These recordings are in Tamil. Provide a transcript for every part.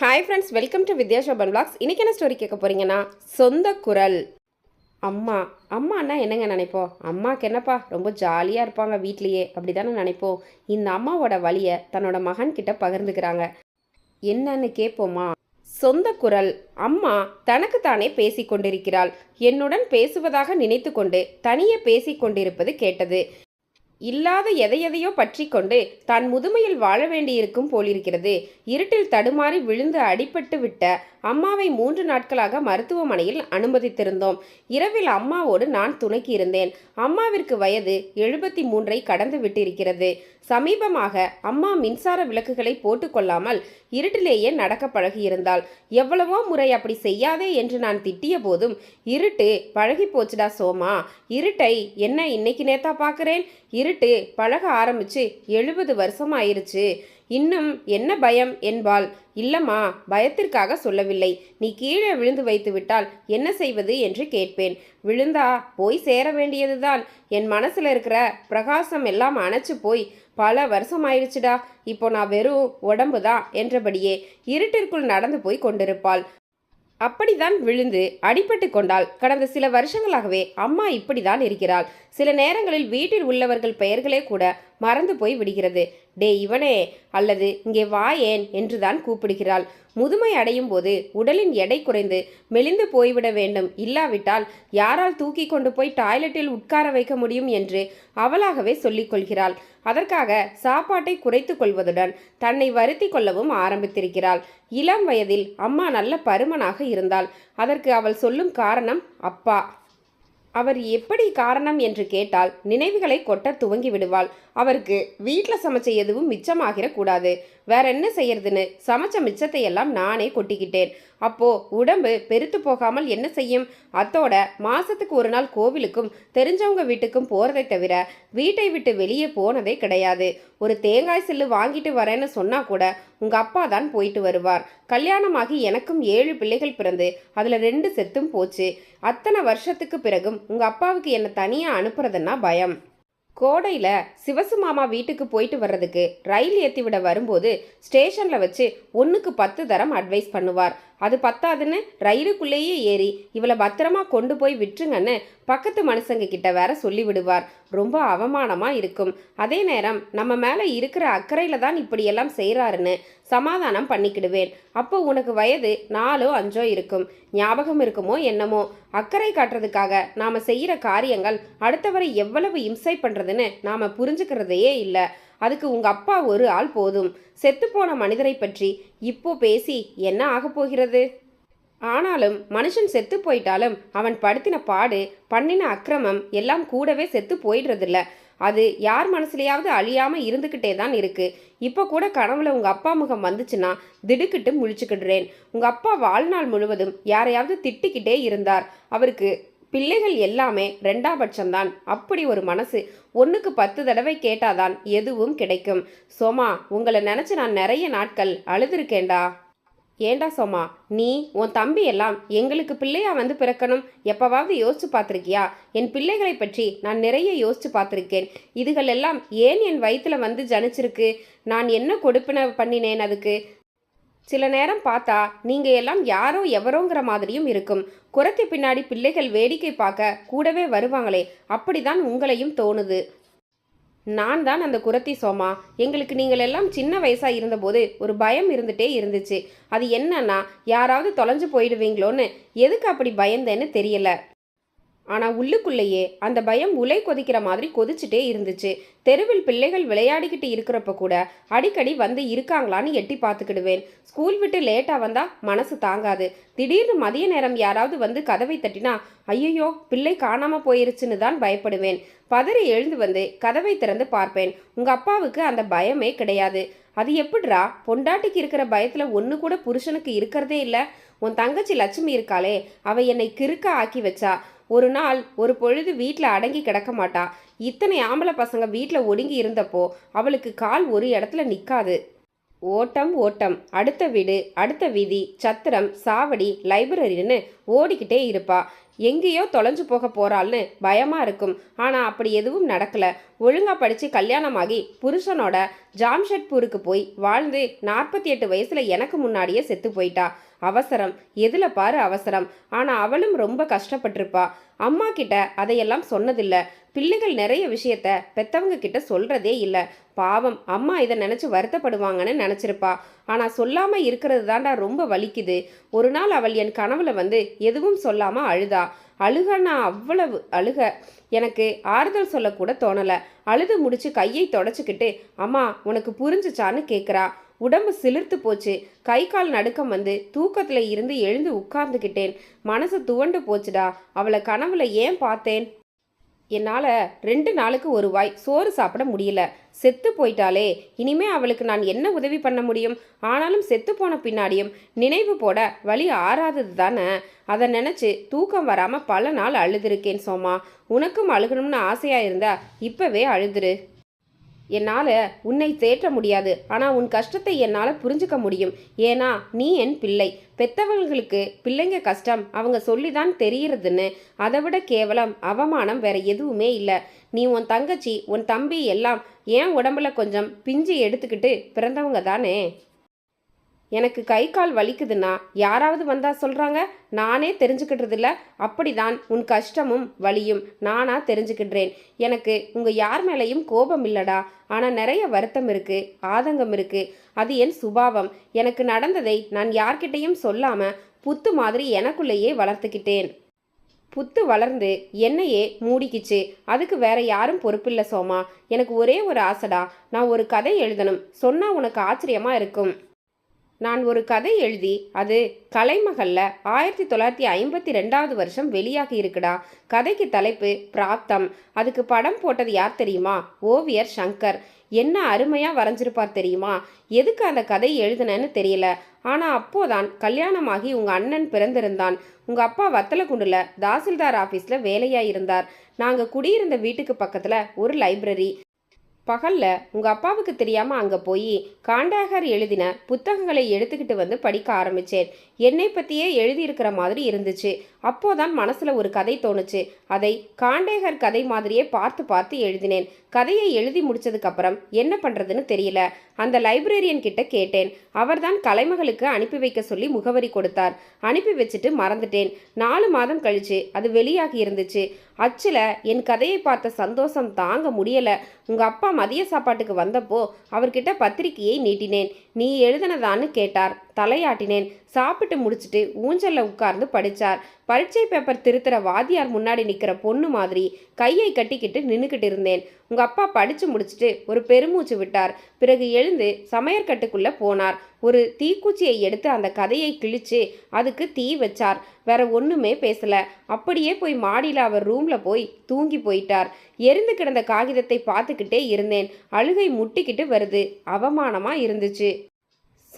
Hi friends welcome to Vidya Shoban blogs இன்றைக்கி என்ன ஸ்டோரி கேட்க போகிறீங்கன்னா சொந்த குரல். அம்மா அம்மானா என்னங்க நினைப்போம்? அம்மாவுக்கு என்னப்பா ரொம்ப ஜாலியாக இருப்பாங்க வீட்லேயே அப்படி தானே நினைப்போம். இந்த அம்மாவோட வழியை தன்னோட மகன்கிட்ட பகிர்ந்துக்கிறாங்க. என்னன்னு கேட்போமா? சொந்த குரல். அம்மா தனக்குத்தானே பேசிக் கொண்டிருக்கிறாள். என்னுடன் பேசுவதாக நினைத்து கொண்டு தனியே பேசிக் கொண்டிருப்பது கேட்டது. இல்லாத எதையெதையோ பற்றி கொண்டு தான் முதுமையில் வாழ வேண்டியிருக்கும் போலிருக்கிறது. இருட்டில் தடுமாறி விழுந்து அடிபட்டு விட்ட அம்மாவை மூன்று நாட்களாக மருத்துவமனையில் அனுமதித்திருந்தோம். இரவில் அம்மாவோடு நான் துணைக்கு இருந்தேன். அம்மாவிற்கு வயது எழுபத்தி மூன்றை கடந்து விட்டிருக்கிறது. சமீபமாக அம்மா மின்சார விளக்குகளை போட்டுக்கொள்ளாமல் இருட்டிலேயே நடக்க பழகியிருந்தாள். எவ்வளவோ முறை அப்படி செய்யாதே என்று நான் திட்டிய போதும் இருட்டு பழகி போச்சுடா சோமா. இருட்டை என்ன இன்னைக்கு நேத்தா பார்க்குறேன் இருட்டு பழக ஆரம்பிச்சு எழுபது வருஷம் ஆயிருச்சு இன்னும் என்ன பயம் என்பாள். இல்லம்மா பயத்திற்காக சொல்லவில்லை. நீ கீழே விழுந்து வைத்து விட்டால் என்ன செய்வது என்று கேட்பேன். விழுந்தா போய் சேர வேண்டியதுதான். என் மனசில் இருக்கிற பிரகாசம் எல்லாம் அணைச்சு போய் பல வருஷம் ஆயிடுச்சுடா. இப்போ நான் வெறும் உடம்பு தான் என்றபடியே இருட்டிற்குள் நடந்து போய் கொண்டிருப்பாள். அப்படிதான் விழுந்து அடிபட்டு கொண்டால் கடந்த சில வருஷங்களாகவே அம்மா இப்படிதான் இருக்கிறாள். சில நேரங்களில் வீட்டில் உள்ளவர்கள் பெயர்களே கூட மறந்து போய் விடுகிறது. டே இவனே அல்லது இங்கே வாயேன் என்றுதான் கூப்பிடுகிறாள். முதுமை அடையும் போது உடலின் எடை குறைந்து மெலிந்து போய்விட வேண்டும். இல்லாவிட்டால் யாரால் தூக்கி கொண்டு போய் டாய்லெட்டில் உட்கார வைக்க முடியும் என்று அவளாகவே சொல்லிக்கொள்கிறாள் அதற்காக சாப்பாட்டை குறைத்து கொள்வதுடன் தன்னை வருத்தி கொள்ளவும் ஆரம்பித்திருக்கிறாள். இளம் வயதில் அம்மா நல்ல பருமனாக இருந்தாள். அதற்கு அவள் சொல்லும் காரணம் அப்பா. அவர் எப்படி காரணம் என்று கேட்டால் நினைவுகளை கொட்ட துவங்கி விடுவாள். அவருக்கு வீட்டில் சமைச்ச எதுவும் மிச்சமாகிடக்கூடாது. வேற என்ன செய்யறதுன்னு? சமைச்ச மிச்சத்தை எல்லாம் நானே கொட்டிக்கிட்டேன். அப்போ உடம்பு பெருத்து போகாமல் என்ன செய்யும்? அத்தோட மாசத்துக்கு ஒரு நாள் கோவிலுக்கும் தெரிஞ்சவங்க வீட்டுக்கும் போறதை தவிர வீட்டை விட்டு வெளியே போனதே கிடையாது. ஒரு தேங்காய் சில்லு வாங்கிட்டு வரேன்னு சொன்னா கூட உங்க அப்பா தான் போயிட்டு வருவார். கல்யாணமாகி எனக்கும் ஏழு பிள்ளைகள் பிறந்து அதுல ரெண்டு செத்தும் போச்சு. அத்தனை வருஷத்துக்கு பிறகும் உங்க அப்பாவுக்கு என்னை தனியா அனுப்புறதுன்னா பயம். கோடையில் சிவசு மாமா வீட்டுக்கு போயிட்டு வர்றதுக்கு ரயில் ஏற்றி விட வரும்போது ஸ்டேஷனில் வச்சு ஒன்றுக்கு பத்து தரம் அட்வைஸ் பண்ணுவார். அது பத்தாதுன்னு ரயிலுக்குள்ளேயே ஏறி இவளை பத்திரமா கொண்டு போய் விட்டுருங்கன்னு பக்கத்து மனுஷங்க கிட்ட வேற சொல்லி விடுவார் ரொம்ப அவமானமா இருக்கும். அதே நேரம் நம்ம மேல இருக்கிற அக்கறையில தான் இப்படியெல்லாம் செய்கிறாருன்னு சமாதானம் பண்ணிக்கிடுவேன். அப்போ உனக்கு வயது நாலோ அஞ்சோ இருக்கும். ஞாபகம் இருக்குமோ என்னமோ? அக்கறை காட்டுறதுக்காக நாம செய்யற காரியங்கள் அடுத்தவரை எவ்வளவு இம்சை பண்றதுன்னு நாம புரிஞ்சுக்கிறதையே இல்லை. அதுக்கு உங்க அப்பா ஒரு ஆள் போதும். செத்துப்போன மனிதரை பற்றி இப்போ பேசி என்ன ஆகப் போகிறது? ஆனாலும் மனுஷன் செத்து போயிட்டாலும் அவன் படுத்தின பாடு பண்ணின அக்கிரமம் எல்லாம் கூடவே செத்து போயிடுறதில்ல. அது யார் மனசுலையாவது அழியாம இருந்துக்கிட்டே தான் இருக்கு. இப்போ கூட கனவுல உங்க அப்பா முகம் வந்துச்சுன்னா திடுக்கிட்டு முழிச்சுக்கிடுறேன். உங்க அப்பா வாழ்நாள் முழுவதும் யாரையாவது திட்டிக்கிட்டே இருந்தார். அவருக்கு பிள்ளைகள் எல்லாமே ரெண்டாபட்சம்தான். அப்படி ஒரு மனசு ஒன்றுக்கு பத்து தடவை கேட்டாதான் எதுவும் கிடைக்கும். சோமா உங்களை நினச்சி நான் நிறைய நாட்கள் அழுதுருக்கேன்டா. ஏண்டா சோமா நீ உன் தம்பி எல்லாம் எங்களுக்கு பிள்ளையா வந்து பிறக்கணும். எப்பவாவது யோசிச்சு பார்த்துருக்கியா? என் பிள்ளைகளை பற்றி நான் நிறைய யோசிச்சு பார்த்துருக்கேன். இதுகள் எல்லாம் ஏன் என் வயிற்றுல வந்து ஜனிச்சிருக்கு? நான் என்ன கொடுப்பின பண்ணினேன் அதுக்கு? சில நேரம் பார்த்தா நீங்கள் எல்லாம் யாரோ எவரோங்கிற மாதிரியும் இருக்கும். குரத்தி பின்னாடி பிள்ளைகள் வேடிக்கை பார்க்க கூடவே வருவாங்களே அப்படிதான் உங்களையும் தோணுது. நான் தான் அந்த குரத்தி சோமா. எங்களுக்கு நீங்கள் எல்லாம் சின்ன வயசாக இருந்தபோது ஒரு பயம் இருந்துட்டே இருந்துச்சு. அது என்னன்னா யாராவது தொலைஞ்சு போயிடுவீங்களோன்னு. எதுக்கு அப்படி பயந்தேன்னு தெரியல. ஆனால் உள்ளுக்குள்ளேயே அந்த பயம் உலை கொதிக்கிற மாதிரி கொதிச்சுட்டே இருந்துச்சு. தெருவில் பிள்ளைகள் விளையாடிக்கிட்டு இருக்கிறப்ப கூட அடிக்கடி வந்து இருக்காங்களான்னு எட்டி பார்த்துக்கிடுவேன். ஸ்கூல் விட்டு லேட்டாக வந்தால் மனசு தாங்காது. திடீர்னு மதிய நேரம் யாராவது வந்து கதவை தட்டினா ஐயோ பிள்ளை காணாமல் போயிருச்சுன்னு தான் பயப்படுவேன். பதறி எழுந்து வந்து கதவை திறந்து பார்ப்பேன். உங்கள் அப்பாவுக்கு அந்த பயமே கிடையாது. அது எப்படிரா பொண்டாட்டிக்கு இருக்கிற பயத்தில் ஒன்று கூட புருஷனுக்கு இருக்கிறதே இல்லை. உன் தங்கச்சி லட்சுமி இருக்காளே அவள் என்னை கிறுக்க ஆக்கி வச்சா. ஒரு நாள் ஒரு பொழுது வீட்டில் அடங்கி கிடக்க மாட்டா. இத்தனை ஆம்பளை பசங்க வீட்டில் ஒடுங்கி இருந்தப்போ அவளுக்கு கால் ஒரு இடத்துல நிற்காது ஓட்டம் ஓட்டம். அடுத்த வீடு அடுத்த வீதி சத்திரம் சாவடி லைப்ரரின்னு ஓடிக்கிட்டே இருப்பா. எங்கேயோ தொலைஞ்சு போக போகிறாள்னு பயமாக இருக்கும். ஆனால் அப்படி எதுவும் நடக்கல. ஒழுங்காக படித்து கல்யாணமாகி புருஷனோட ஜாம்ஷெட்பூருக்கு போய் வாழ்ந்து நாற்பத்தி எட்டு வயசில் எனக்கு முன்னாடியே செத்து போயிட்டா. அவசரம். எதில் பாரு அவசரம். ஆனால் அவளும் ரொம்ப கஷ்டப்பட்டிருப்பா. அம்மா கிட்ட அதையெல்லாம் சொன்னதில்ல. பிள்ளைகள் நிறைய விஷயத்த பெத்தவங்க கிட்ட சொல்கிறதே இல்லை. பாவம். அம்மா இதை நினச்சி வருத்தப்படுவாங்கன்னு நினச்சிருப்பா. ஆனால் சொல்லாமல் இருக்கிறது தாண்டா ரொம்ப வலிக்குது. ஒரு நாள் அவள் என் கனவுல வந்து எதுவும் சொல்லாமல் அழுதா. நான் அவ்வளவு அழுக. எனக்கு ஆறுதல் சொல்லக்கூட தோணலை. அழுது முடிச்சு கையை தொடச்சிக்கிட்டு அம்மா உனக்கு புரிஞ்சுச்சான்னு கேட்குறா உடம்பு சிலிர்த்து போச்சு. கை கால் நடுக்கம் வந்து தூக்கத்தில் இருந்து எழுந்து உட்கார்ந்துக்கிட்டேன் மனசு துவண்டு போச்சுடா. அவளை கனவுல ஏன் பார்த்தேன்? என்னால் ரெண்டு நாளுக்கு ஒரு வாய் சோறு சாப்பிட முடியல. செத்து போயிட்டாளே. இனிமே அவளுக்கு நான் என்ன உதவி பண்ண முடியும்? ஆனாலும் செத்து போன பின்னாடியும் நினைவு போட வழி ஆறாதது தானே? அதை நினச்சி தூக்கம் வராமல் பல நாள் அழுதுருக்கேன் சோமா. உனக்கும் அழுகணும்னு ஆசையாக இருந்தா இப்போவே அழுதுரு. என்னால் உன்னை தேற்ற முடியாது. ஆனால் உன் கஷ்டத்தை என்னால் புரிஞ்சுக்க முடியும். ஏன்னா நீ என் பிள்ளை. பெத்தவங்களுக்கு பிள்ளைங்க கஷ்டம். அவங்க சொல்லி தான் தெரியறதுன்னு. அதை விட கேவலம். அவமானம் வேற எதுவுமே இல்லை. நீ உன் தங்கச்சி உன் தம்பி எல்லாம் ஏன் உடம்புல கொஞ்சம் பிஞ்சு எடுத்துக்கிட்டு பிறந்தவங்க தானே? எனக்கு கை கால் வலிக்குதுன்னா யாராவது வந்தா சொல்றாங்க? நானே தெரிஞ்சுக்கிட்டதில்ல. அப்படிதான் உன் கஷ்டமும் வலியும். நானா தெரிஞ்சுக்கிடுறேன் எனக்கு உங்க யார் மேலேயும் கோபம் இல்லடா. ஆனால் நிறைய வருத்தம் இருக்கு. ஆதங்கம் இருக்கு. அது என் சுபாவம். எனக்கு நடந்ததை நான் யார்கிட்டையும் சொல்லாம புத்து மாதிரி எனக்குள்ளேயே வளர்த்துக்கிட்டேன். புத்து வளர்ந்து என்னையே மூடிக்கிச்சு. அதுக்கு வேற யாரும் பொறுப்பில்லை சோமா. எனக்கு ஒரே ஒரு ஆசைடா. நான் ஒரு கதை எழுதணும். சொன்னா உனக்கு ஆச்சரியமா இருக்கும். நான் ஒரு கதை எழுதி அது கலைமகல்ல ஆயிரத்தி தொள்ளாயிரத்தி ஐம்பத்தி ரெண்டாவது வருஷம் வெளியாகி இருக்குடா. கதைக்கு தலைப்பு பிராப்தம். அதுக்கு படம் போட்டது யார் தெரியுமா? ஓவியர் சங்கர். என்ன அருமையாக வரைஞ்சிருப்பார் தெரியுமா? எதுக்கு அந்த கதை எழுதுனேன்னு தெரியல. ஆனால் அப்போதான் கல்யாணமாகி உங்கள் அண்ணன் பிறந்திருந்தான். உங்கள் அப்பா வத்தலக்குண்டில் தாசில்தார் ஆஃபீஸில் வேலையாக இருந்தார் நாங்கள் குடியிருந்த வீட்டுக்கு பக்கத்தில் ஒரு லைப்ரரி. பகல்ல உங்கள் அப்பாவுக்கு தெரியாமல் அங்கே போய் காண்டாகர் எழுதின புத்தகங்களை எடுத்துக்கிட்டு வந்து படிக்க ஆரம்பித்தேன் என்னை பற்றியே எழுதியிருக்கிற மாதிரி இருந்துச்சு. அப்போதான் மனசில் ஒரு கதை தோணுச்சு. அதை காண்டேகர் கதை மாதிரியே பார்த்து பார்த்து எழுதினேன். கதையை எழுதி முடித்ததுக்கப்புறம் என்ன பண்ணுறதுன்னு தெரியல. அந்த லைப்ரரியன் கிட்ட கேட்டேன். அவர்தான் கலைமகளுக்கு அனுப்பி வைக்க சொல்லி முகவரி கொடுத்தார். அனுப்பி வச்சுட்டு மறந்துட்டேன். நாலு மாதம் கழிச்சு அது வெளியாகி இருந்துச்சு. அச்சில் என் கதையை பார்த்த சந்தோஷம் தாங்க முடியலை. உங்கள் அப்பா மதிய சாப்பாட்டுக்கு வந்தப்போ அவர்கிட்ட பத்திரிகையை நீட்டினேன். நீ எழுதினதான்னு கேட்டார். தலையாட்டினேன். சாப்பிட்டு முடிச்சிட்டு ஊஞ்சல்ல உட்கார்ந்து படிச்சார். பரீட்சை பேப்பர் திருத்துற வாதியார் முன்னாடி நிற்கிற பொண்ணு மாதிரி கையை கட்டிக்கிட்டு நின்றுக்கிட்டு இருந்தேன். உங்க அப்பா படிச்சு முடிச்சிட்டு ஒரு பெருமூச்சு விட்டார். பிறகு எழுந்து சமையற்கட்டுக்குள்ள போனார். ஒரு தீக்குச்சியை எடுத்து அந்த கதையை கிழிச்சு அதுக்கு தீ வச்சார். வேற ஒன்றுமே பேசல. அப்படியே போய் மாடியில் அவர் ரூமில் போய் தூங்கி போயிட்டார். எரிந்து கிடந்த காகிதத்தை பார்த்துக்கிட்டே இருந்தேன். அழுகை முட்டிக்கிட்டு வருது. அவமானமாக இருந்துச்சு.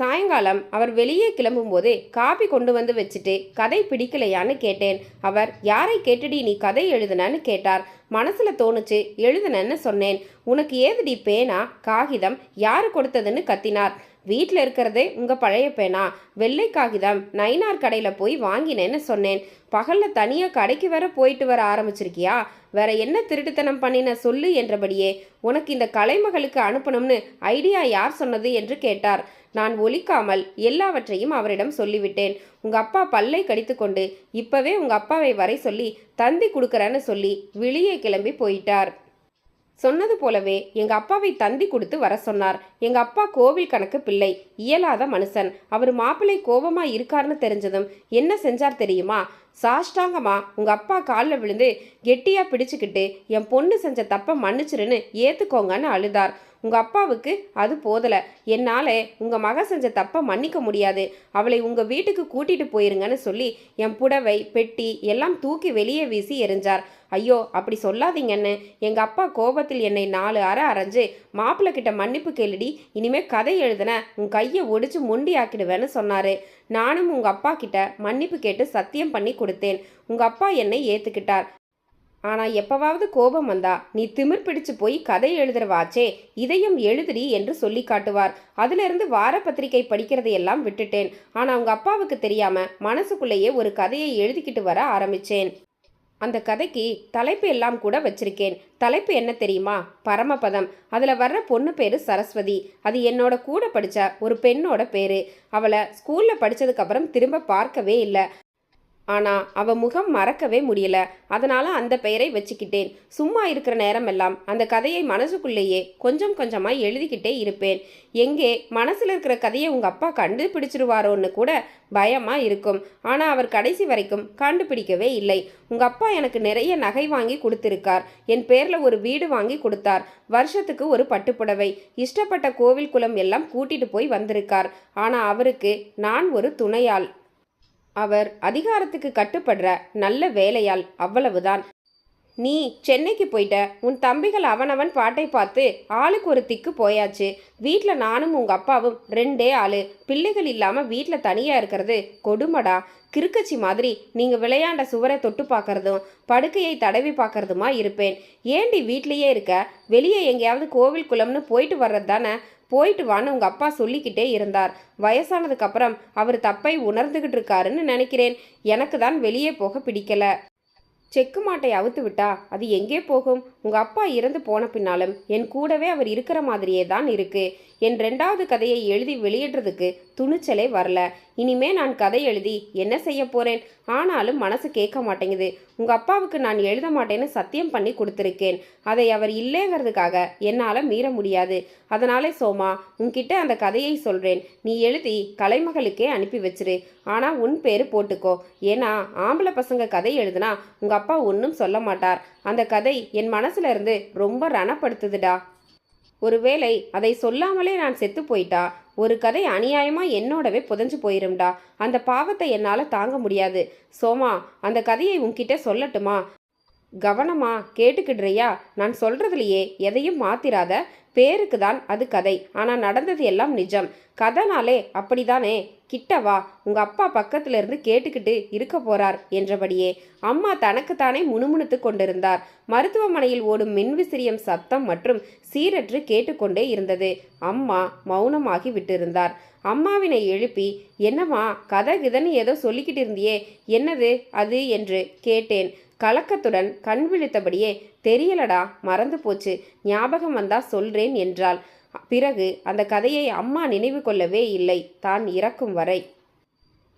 சாயங்காலம் அவர் வெளியே கிளம்பும்போது காபி கொண்டு வந்து வச்சுட்டு கதை பிடிக்கலையான்னு கேட்டேன். அவர் யாரை கேட்டுடி நீ கதை எழுதுனன்னு கேட்டார். மனசில் தோணுச்சு எழுதுனன்னு சொன்னேன். உனக்கு ஏதுடி பேனா? காகிதம் யாரு கொடுத்ததுன்னு கத்தினார். வீட்டில் இருக்கிறதே உங்கள் பழைய பேனா? வெள்ளை காகிதம் நைனார் கடையில் போய் வாங்கினேன்னு சொன்னேன். பகலில் தனியாக கடைக்கு வர போயிட்டு வர ஆரம்பிச்சிருக்கியா? வேற என்ன திருட்டுத்தனம் பண்ணின சொல்லு என்றபடியே உனக்கு இந்த கலைமகளுக்கு அனுப்பணும்னு ஐடியா யார் சொன்னது? என்று கேட்டார். நான் ஒலிக்காமல் எல்லாவற்றையும் அவரிடம் சொல்லிவிட்டேன். உங்க அப்பா பல்லை கடித்துக்கொண்டு இப்பவே உங்க அப்பாவை வரை சொல்லி தந்தி கொடுக்கறேன்னு சொல்லி வெளியே கிளம்பி போயிட்டார். சொன்னது போலவே எங்க அப்பாவை தந்தி கொடுத்து வர சொன்னார். எங்க அப்பா கோவில் கணக்கு பிள்ளை இயலாத மனுஷன். அவர் மாப்பிள்ளை கோபமா இருக்காருன்னு தெரிஞ்சதும் என்ன செஞ்சார் தெரியுமா? சாஷ்டாங்கமா உங்கள் அப்பா காலில் விழுந்து கெட்டியாக பிடிச்சிக்கிட்டு என் பொண்ணு செஞ்ச தப்பை மன்னிச்சிருன்னு ஏற்றுக்கோங்கன்னு அழுதார். உங்கள் அப்பாவுக்கு அது போதலை. என்னால் உங்கள் மக செஞ்ச தப்பை மன்னிக்க முடியாது. அவளை உங்கள் வீட்டுக்கு கூட்டிகிட்டு போயிருங்கன்னு சொல்லி என் புடவை பெட்டி எல்லாம் தூக்கி வெளியே வீசி எறிஞ்சார். ஐயோ அப்படி சொல்லாதீங்கன்னு. எங்கள் அப்பா கோபத்தில் என்னை நாலு அற அரைஞ்சு மாப்பிள்ளை கிட்ட மன்னிப்பு கேளுடி. இனிமேல் கதை எழுதுன உன் கையை ஒடிச்சு மொண்டி ஆக்கிடுவேன்னு சொன்னார். நானும் உங்கள் அப்பா கிட்ட மன்னிப்பு கேட்டு சத்தியம் பண்ணி கொடுத்தேன். உங்கள் அப்பா என்னை ஏற்றுக்கிட்டார் ஆனால் எப்பவாவது கோபம் வந்தா நீ திமிர் பிடிச்சு போய் கதை எழுதுறவாச்சே இதையும் எழுதுறி என்று சொல்லி காட்டுவார். அதிலிருந்து வார பத்திரிகை படிக்கிறதை எல்லாம் விட்டுட்டேன். ஆனால் உங்கள் அப்பாவுக்கு தெரியாம மனசுக்குள்ளேயே ஒரு கதையை எழுதிக்கிட்டு வர ஆரம்பிச்சேன். அந்த கதைக்கு தலைப்பு எல்லாம் கூட வச்சிருக்கேன். தலைப்பு என்ன தெரியுமா? பரமபதம். அதில் வர்ற பொண்ணு பேர் சரஸ்வதி. அது என்னோட கூட படித்த ஒரு பெண்ணோட பேர். அவளை ஸ்கூலில் படித்ததுக்கப்புறம் திரும்ப பார்க்கவே இல்லை. ஆனால் அவ முகம் மறக்கவே முடியல. அதனால் அந்த பெயரை வச்சுக்கிட்டேன். சும்மா இருக்கிற நேரமெல்லாம் அந்த கதையை மனசுக்குள்ளேயே கொஞ்சம் கொஞ்சமாக எழுதிக்கிட்டே இருப்பேன். எங்கே மனசில் இருக்கிற கதையை உங்கள் அப்பா கண்டுபிடிச்சிருவாரோன்னு கூட பயமாக இருக்கும். ஆனால் அவர் கடைசி வரைக்கும் கண்டுபிடிக்கவே இல்லை. உங்கள் அப்பா எனக்கு நிறைய நகை வாங்கி கொடுத்துருக்கார். என் பேரில் ஒரு வீடு வாங்கி கொடுத்தார். வருஷத்துக்கு ஒரு பட்டுப்புடவை. இஷ்டப்பட்ட கோவில் குளம் எல்லாம் கூட்டிட்டு போய் வந்திருக்கார். ஆனால் அவருக்கு நான் ஒரு துணையாள். அவர் அதிகாரத்துக்கு கட்டுப்படுற நல்ல வேலையால் அவ்வளவுதான். நீ சென்னைக்கு போயிட்ட உன் தம்பிகள் அவனவன் பாட்டை பார்த்து ஆளுக்கு ஒரு திக்கு போயாச்சு. வீட்டில் நானும் உங்கள் அப்பாவும் ரெண்டே ஆளு. பிள்ளைகள் இல்லாமல் வீட்டில் தனியாக இருக்கிறது கொடுமடா. கிறுக்கச்சி மாதிரி நீங்கள் விளையாண்ட சுவரை தொட்டு பார்க்கறதும் படுக்கையை தடவி பார்க்கறதுமா இருப்பேன். ஏண்டி வீட்லேயே இருக்க? வெளியே எங்கேயாவது கோவில் குளம்னு போயிட்டு வர்றது தானே போயிட்டு வான்னு உங்கள் அப்பா சொல்லிக்கிட்டே இருந்தார். வயசானதுக்கப்புறம் அவர் தப்பை உணர்ந்துகிட்டு இருக்காருன்னு நினைக்கிறேன். எனக்கு தான் வெளியே போக பிடிக்கல. செக்கு மாட்டை அவுத்து விட்டா அது எங்கே போகும்? உங்க அப்பா இறந்து போன பின்னாலும் என் கூடவே அவர் இருக்கிற மாதிரியே தான் இருக்கு. என் ரெண்டாவது கதையை எழுதி வெளியிடுறதுக்கு துணிச்சலே வரல. இனிமே நான் கதை எழுதி என்ன செய்ய போறேன்? ஆனாலும் மனசு கேட்க மாட்டேங்குது. உங்க அப்பாவுக்கு நான் எழுத மாட்டேன்னு சத்தியம் பண்ணி கொடுத்துருக்கேன். அதை அவர் இல்லைங்கிறதுக்காக என்னால் மீற முடியாது. அதனாலே சோமா உன்கிட்ட அந்த கதையை சொல்றேன். நீ எழுதி கலைமகளுக்கே அனுப்பி வச்சிரு. ஆனால் உன் பேரு போட்டுக்கோ. ஏன்னா ஆம்பளை பசங்க கதை எழுதுனா உங்க அப்பா ஒன்றும் சொல்ல மாட்டார். அந்த கதை என் மனசுல இருந்து ரொம்ப ரணப்படுத்துதுடா. ஒருவேளை அதை சொல்லாமலே நான் செத்து போயிட்டா? ஒரு கதை அநியாயமாக என்னோடவே புதஞ்சு போயிரும்டா. அந்த பாவத்தை என்னால் தாங்க முடியாது. சோமா அந்த கதையை உன்கிட்ட சொல்லட்டுமா? கவனமா கேட்டுக்கிடுறியா? நான் சொல்றதுலையே எதையும் மாத்திராத. பேருக்கு தான் அது கதை. ஆனால் நடந்தது எல்லாம் நிஜம். கதைனாலே அப்படிதானே கிட்ட வா. உங்க அப்பா பக்கத்துல இருந்து கேட்டுக்கிட்டு இருக்க போறார் என்றபடியே அம்மா தனக்குத்தானே முணுமுணுத்து கொண்டிருந்தார். மருத்துவமனையில் ஓடும் மின்விசிறியம் சத்தம் மற்றும் சீரற்று கேட்டுக்கொண்டே இருந்தது. அம்மா மௌனமாகி விட்டிருந்தார். அம்மாவினை எழுப்பி என்னம்மா கதை கிதன்னு ஏதோ சொல்லிக்கிட்டு இருந்தியே. என்னது அது? என்று கேட்டேன். கலக்கத்துடன் கண் விழித்தபடியே தெரியலடா மறந்து போச்சு ஞாபகம் வந்தா சொல்றேன் என்றாள். பிறகு அந்த கதையை அம்மா நினைவு கொள்ளவே இல்லை தான் இறக்கும் வரை.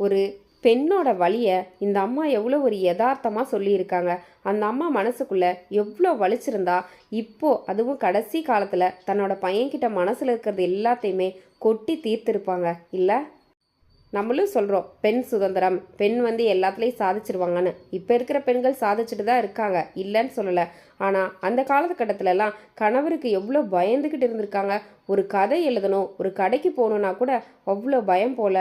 ஒரு பெண்ணோட வழியை இந்த அம்மா எவ்வளோ ஒரு யதார்த்தமாக சொல்லியிருக்காங்க. அந்த அம்மா மனசுக்குள்ள எவ்வளோ வலிச்சிருந்தா இப்போ அதுவும் கடைசி காலத்தில் தன்னோட பையன்கிட்ட மனசில் இருக்கிறது எல்லாத்தையுமே கொட்டி தீர்த்திருப்பாங்க இல்லை? நம்மளும் சொல்கிறோம் பெண் சுதந்திரம் பெண் வந்து எல்லாத்துலேயும் சாதிச்சிருவாங்கன்னு. இப்போ இருக்கிற பெண்கள் சாதிச்சுட்டு தான் இருக்காங்க. இல்லைன்னு சொல்லலை. ஆனால் அந்த காலகட்டத்திலலாம் கணவருக்கு எவ்வளோ பயந்துக்கிட்டு இருந்திருக்காங்க. ஒரு கதை எழுதணும் ஒரு கடைக்கு போகணுன்னா கூட அவ்வளோ பயம் போல.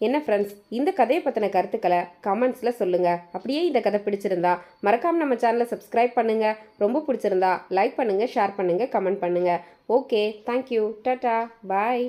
என்ன ஃப்ரெண்ட்ஸ் இந்த கதையை பற்றின கருத்துக்களை கமெண்ட்ஸில் சொல்லுங்கள் அப்படியே இந்த கதை பிடிச்சிருந்தா மறக்காமல் நம்ம சேனலை சப்ஸ்கிரைப் பண்ணுங்கள் ரொம்ப பிடிச்சிருந்தா லைக் பண்ணுங்கள் ஷேர் பண்ணுங்கள் கமெண்ட் பண்ணுங்கள் ஓகே தேங்க்யூ டாட்டா பாய்